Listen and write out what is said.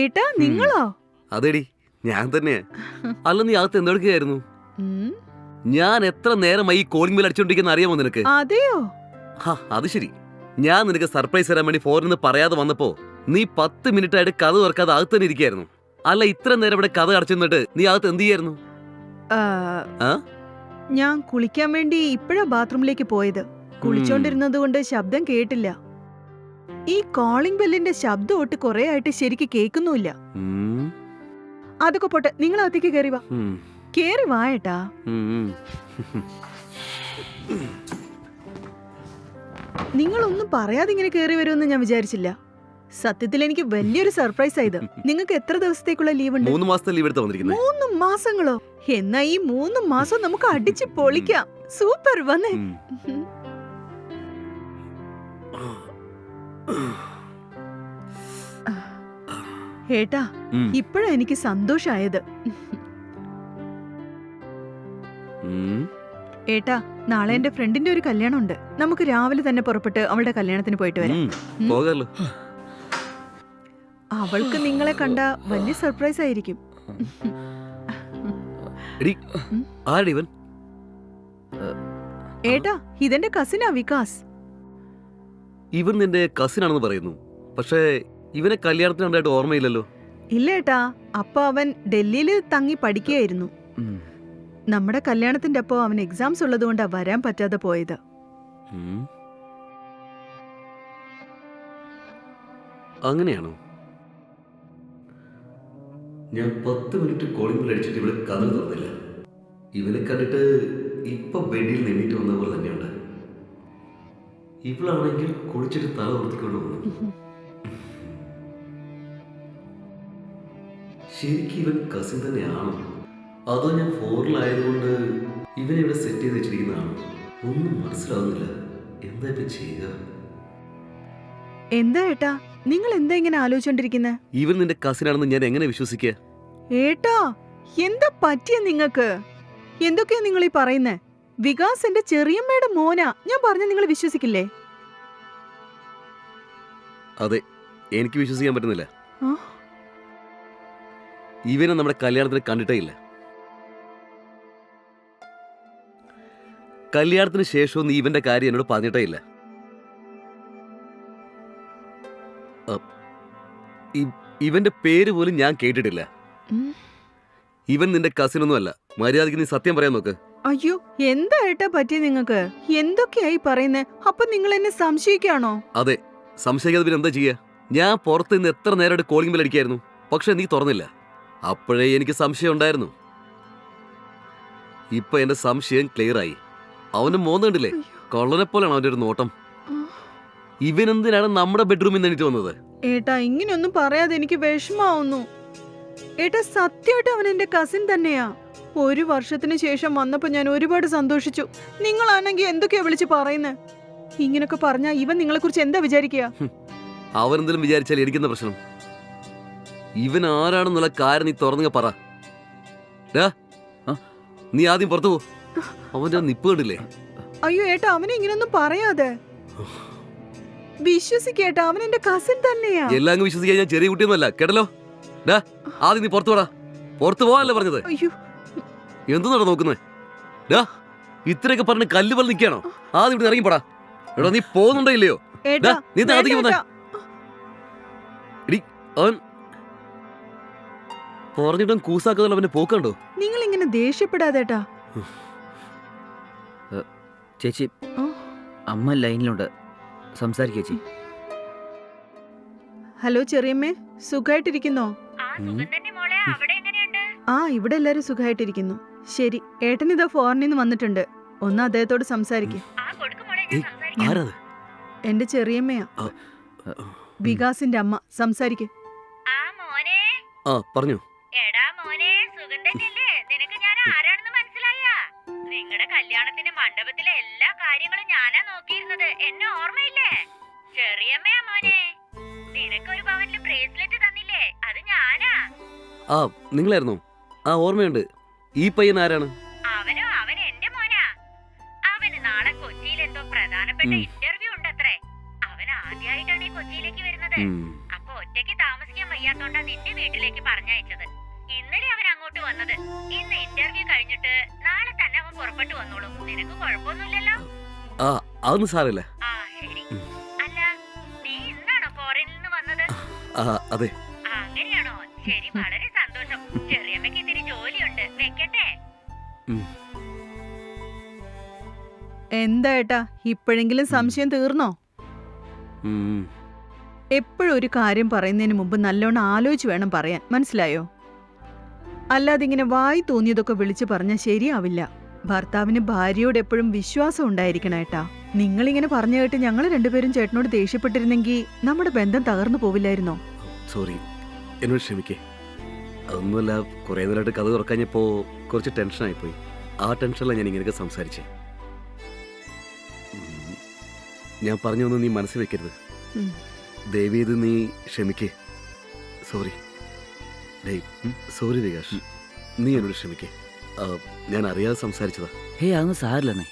ഏട്ടാ നിങ്ങളോ? അതെടി ഞാൻ തന്നെയാ. അല്ല നീ അകത്ത് എന്തെടുക്കുകയായിരുന്നു? ഞാൻ എത്ര നേരം ഈ കോളിംഗ് ബെൽ അടിച്ചോണ്ടിരിക്കുന്ന അറിയാമോ നിനക്ക്? അതെയോ? അത് ശരി. ഞാൻ നിനക്ക് സർപ്രൈസ് തരാൻ വേണ്ടി ഫോറിൽ നിന്ന് പറയാതെ വന്നപ്പോ നീ പത്ത് മിനിറ്റ് ആയിട്ട് കഥ തുറക്കാതെ അകത്ത് തന്നെ ഇരിക്കായിരുന്നു അല്ല ഇത്ര നേരം ഇവിടെ കഥ അടച്ചിന്നിട്ട് നീ അകത്ത് എന്ത് ചെയ്യായിരുന്നു? ഞാൻ കുളിക്കാൻ വേണ്ടി ഇപ്പോഴാ ബാത്റൂമിലേക്ക് പോയത്. കുളിച്ചോണ്ടിരുന്നത് കൊണ്ട് ശബ്ദം കേട്ടില്ല. ഈ കോളിംഗ് ബെല്ലിന്റെ ശബ്ദം ഒട്ട് കുറെ ആയിട്ട് ശരിക്ക് കേൾക്കുന്നുമില്ല. അതൊക്കെ പോട്ടെ നിങ്ങൾ അകത്തേക്ക് കയറി വാ. കേറി വായട്ടാ. നിങ്ങളൊന്നും പറയാതെ ഇങ്ങനെ കയറി വരുമെന്ന് ഞാൻ വിചാരിച്ചില്ല. സത്യത്തിൽ എനിക്ക് വലിയൊരു സർപ്രൈസ് ആയത് നിങ്ങൾക്ക് എത്ര ദിവസത്തേക്കുള്ള ലീവ് ഉണ്ട്? മൂന്ന് മാസത്തെ ലീവ് എടുത്താ വന്നിരിക്കുന്നത്. മൂന്ന് മാസങ്ങളോ? എന്നാ ഈ മൂന്ന് മാസം നമുക്ക് അടിച്ച് പൊളിക്കാം. സൂപ്പർ വന്നേ. ഏട്ടാ ഉം, ഇപ്പോഴാ എനിക്ക് സന്തോഷായത്. ഏട്ടാ നാളെ എന്റെ ഫ്രണ്ടിന്റെ ഒരു കല്യാണം ഉണ്ട് നമുക്ക് രാവിലെ തന്നെ പുറപ്പെട്ട് അവളുടെ കല്യാണത്തിന് പോയിട്ട് വരാം. അവൾക്ക് നിങ്ങളെ കണ്ട വലിയ സർപ്രൈസ് ആയിരിക്കും. ഏട്ടാ ഇതെന്റെ കസിനാ വികാസ്. ഇവൻ നിന്റെ കസിൻ ആണെന്ന് പറയുന്നു. പക്ഷേ ഇവനെ കല്യാണത്തിന് ഓർമ്മയില്ലല്ലോ. ഇല്ല ഏട്ടാ അപ്പൊ അവൻ ഡൽഹിയിൽ തങ്ങി പഠിക്കുകയായിരുന്നു. നമ്മുടെ കല്യാണത്തിന്റെ അപ്പോ അവൻ എക്സാംസ് ഉള്ളതുകൊണ്ടാ വരാൻ പറ്റാതെ പോയത്. അങ്ങനെയാണോ? ഞാൻ പത്ത് മിനിറ്റ് കോളിംഗ് ബെൽ അടിച്ചിട്ട് ഇവിടെ കഥ തുറന്നില്ല. ഇവനെ കണ്ടിട്ട് ഇപ്പൊ ബെഡിൽ നിന്നിട്ട് വന്ന പോലെ തന്നെയുണ്ട്. ഇവളാണെങ്കിൽ കുളിച്ചിട്ട് തല ഉറത്തിക്കൊണ്ട് വന്നു. ശരിക്കും ഇവൻ കസിൻ തന്നെയാണോ. അതോ ഞാൻ ഫോറിലായതുകൊണ്ട് ഇവനെ ഇവിടെ സെറ്റ് ചെയ്ത് വെച്ചിരിക്കുന്നതാണോ. ഒന്നും മനസ്സിലാവുന്നില്ല. എന്താ ഇപ്പൊ ചെയ്യുക? എന്താ ഏട്ടാ? നിങ്ങൾ എന്താ ഇങ്ങനെ ആലോചിച്ചോണ്ടിരിക്കുന്നത് ഇവൻ നിന്റെ കസിനാണെന്ന് ഞാൻ എങ്ങനെ വിശ്വസിക്കുക? ഏട്ടാ എന്താ പറ്റിയ നിങ്ങക്ക് എന്തൊക്കെയാ നിങ്ങൾ ഈ പറയുന്നേ? വികാസ് എന്റെ ചെറിയമ്മയുടെ മോനാ. ഞാൻ പറഞ്ഞ നിങ്ങൾ വിശ്വസിക്കില്ലേ? അതെ എനിക്ക് വിശ്വസിക്കാൻ പറ്റുന്നില്ല? ഇവനെ നമ്മുടെ കല്യാണത്തിന് കണ്ടിട്ടേ ഇല്ല. കല്യാണത്തിന് ശേഷവും നീ ഇവന്റെ കാര്യം എന്നോട് പറഞ്ഞിട്ടേ ഇല്ല. ഇവന്റെ പേര് പോലും ഞാൻ കേട്ടിട്ടില്ല. ഇവൻ നിന്റെ കസിനൊന്നും അല്ല മര്യാദയ്ക്ക് നീ സത്യം പറയാൻ നോക്ക്. അയ്യോ എന്താ ഏട്ടാ പറ്റിയ നിങ്ങക്ക് എന്തൊക്കെയായി പറയുന്നേ? അപ്പൊ നിങ്ങൾ എന്നെ സംശയിക്കാണോ അതെ സംശയിക്കാതെ പിന്നെ എന്താ ചെയ്യാ? ഞാൻ പുറത്ത് നിന്ന് എത്ര നേരമായിട്ട് കോളിംഗ് ബെൽ അടിക്കായിരുന്നു. പക്ഷെ നീ തുറന്നില്ല. അപ്പോഴേ എനിക്ക് സംശയം ഉണ്ടായിരുന്നു. ഇപ്പൊ എന്റെ സംശയം ക്ലിയർ ആയി. അവന് മോന്നുണ്ടല്ലേ കൊള്ളനെ പോലെയാണ് അവന്റെ ഒരു നോട്ടം. ഇവനെന്തിനാണ് നമ്മുടെ ബെഡ്റൂമിൽ നിന്ന് എണീറ്റ് വന്നത്? ഏട്ടാ ഇങ്ങനെയൊന്നും പറയാതെ എനിക്ക് വിഷമാവുന്നു ഏട്ടാ സത്യമായിട്ട് അവൻ എന്റെ കസിൻ തന്നെയാ. ഒരു വർഷത്തിന് ശേഷം വന്നപ്പോൾ ഞാൻ ഒരുപാട് സന്തോഷിച്ചു. നിങ്ങളാണെങ്കിൽ എന്തൊക്കെയാ വിളിച്ച് പറയുന്നത് ഇങ്ങനൊക്കെ പറഞ്ഞാ ഇവൻ നിങ്ങളെ കുറിച്ച് എന്താ വിചാരിക്കുക? അവരെന്തെങ്കിലും വിചാരിച്ചാൽ എനിക്കെന്താ പ്രശ്നം? ഇവൻ ആരാണെന്നുള്ള കാര്യം നീ തുറന്നു പറ. നീ ആദ്യം പുറത്തു പോ. അവന്റെ നിപ്പ് കണ്ടില്ലേ? അയ്യോ ഏട്ടാ അവനെ ഇങ്ങനൊന്നും പറയാതെ. വിശ്വസിക്കേട്ടാ അവൻ എന്റെ കസിൻ തന്നെയാ. എല്ലാം അങ്ങ് വിശ്വസിക്കാൻ ഞാൻ ചെറിയ കുട്ടിയൊന്നുമല്ല. കേട്ടല്ലോ? ആദ്യം നീ പുറത്തു പോടാ. പുറത്തു പോവാല്ലേ പറഞ്ഞത്? അയ്യോ എന്താണ് നോക്കുന്നത് ഡാ ഇത്രയൊക്കെ പറഞ്ഞ് കല്ല് പോലെ നിൽക്കുകയാണോ? ആദ്യം ഇവിടെ ഇറങ്ങിപ്പോടാ. എടാ നീ പോകുന്നുണ്ടോ ഇല്ലയോ? നീ താഴത്തേക്ക് വന്നേ. ഏട്ടാ. അവൻ പറഞ്ഞിട്ടും കൂസാക്കാതെ അവന്റെ പോക്കണ്ടോ? നിങ്ങൾ ഇങ്ങനെ ദേഷ്യപ്പെടാതേട്ടാ ചേച്ചി. അമ്മ ലൈനിലുണ്ട്. സംസാരിക്ക ചേച്ചി. ഹലോ ചെറിയമ്മേ സുഖായിട്ടിരിക്കുന്നോ? ആ സുഖം തന്നെ മോളെ. അവിടെ ആ ഇവിടെ എല്ലാരും സുഖമായിട്ടിരിക്കുന്നു ശരി ഏട്ടൻ ഇതാ ഫോറിനിൽ നിന്ന് വന്നിട്ടുണ്ട്. ഒന്ന് അദ്ദേഹത്തോട് സംസാരിക്കും. എന്റെ ചെറിയമ്മയാ. വികാസിന്റെ അമ്മ. സംസാരിക്കേ. ആ മോനെ. ആ പറഞ്ഞു. എടാ മോനെ സുഖം തന്നെയല്ലേ നിനക്ക് ഞാൻ ആരാണെന്ന് മനസ്സിലായ? നിങ്ങളുടെ കല്യാണത്തിന്റെ മണ്ഡപത്തിലെ എല്ലാ കാര്യങ്ങളും ഞാനാ നോക്കിയിരുന്നത്. എന്നെ ഓർമ്മയില്ലേ? ചെറിയമ്മയാ മോനെ. നിനക്ക് ഒരു പവനിൽ ബ്രേസ്ലെറ്റ് തന്നില്ലേ? അത് ഞാനാ. ആ നിങ്ങളായിരുന്നോ? ആ ഓർമ്മയുണ്ട്. ഈ പയ്യൻ ആരാണ്? അവനോ? അവൻ എന്റെ മോനാ. അവന് നാളെ കൊച്ചിയിൽ എന്തോ പ്രധാനപ്പെട്ട ഉം. ഇന്റർവ്യൂ ഉണ്ടത്രേ. അവൻ ആദ്യമായിട്ടാണ് ഈ കൊച്ചിയിലേക്ക് വരുന്നത്. ഉം. അപ്പൊ ഒറ്റയ്ക്ക് താമസിക്കാൻ വയ്യ വയ്യാത്തോണ്ടാ നിന്റെ വീട്ടിലേക്ക് പറഞ്ഞയച്ചത്. ഇന്നലെ അവൻ അങ്ങോട്ട് വന്നത്. ഇന്ന് ഇന്റർവ്യൂ കഴിഞ്ഞിട്ട് നാളെ തന്നെ അവൻ പുറപ്പെട്ടു വന്നോളും. നിനക്ക് കുഴപ്പമൊന്നുമില്ലല്ലോ? ആ അതൊന്നും സാരമില്ല. ആ ശരി. അല്ല നീ ഇന്നാണോ ഫോറിനിൽ നിന്ന് വന്നത്? ആ അതെ. അങ്ങനെയാണോ? ശരി വളരെ സന്തോഷം. എന്താ ഏട്ടാ? ഇപ്പോഴെങ്കിലും സംശയം തീർന്നോ? എപ്പോഴും ഒരു കാര്യം പറയുന്നതിന് മുമ്പ് നല്ലോണം ആലോചിച്ച് വേണം പറയാൻ. മനസ്സിലായോ? അല്ലാതെ ഇങ്ങനെ വായി തോന്നിയതൊക്കെ വിളിച്ചു പറഞ്ഞാൽ ശരിയാവില്ല. ഭർത്താവിന് ഭാര്യയോട് എപ്പോഴും വിശ്വാസം ഉണ്ടായിരിക്കണം ഏട്ടാ. നിങ്ങളിങ്ങനെ പറഞ്ഞു കേട്ട് ഞങ്ങൾ രണ്ടുപേരും ചേട്ടനോട് ദേഷ്യപ്പെട്ടിരുന്നെങ്കിൽ നമ്മുടെ ബന്ധം തകർന്നു പോവില്ലായിരുന്നോ? സോറി. എന്നോട് ക്ഷമിക്കേ. അതൊന്നുമല്ല കുറേ നേരമായിട്ട് കഥ തുറക്കഞ്ഞപ്പോ കുറച്ച് ടെൻഷനായി പോയി ആ ടെൻഷനിലാണ് ഞാൻ ഇങ്ങനെയൊക്കെ സംസാരിച്ചേ. ഞാൻ പറഞ്ഞൊന്നും നീ മനസ്സിൽ വെക്കരുത്. ദേവി ഇത് നീ ക്ഷമിക്കേ. സോറി. സോറി വികാഷ്. നീ എന്നോട് ക്ഷമിക്കേ. ഞാൻ അറിയാതെ സംസാരിച്ചതാ. ഹേ അതൊന്നും സാരില്ലെന്നേ.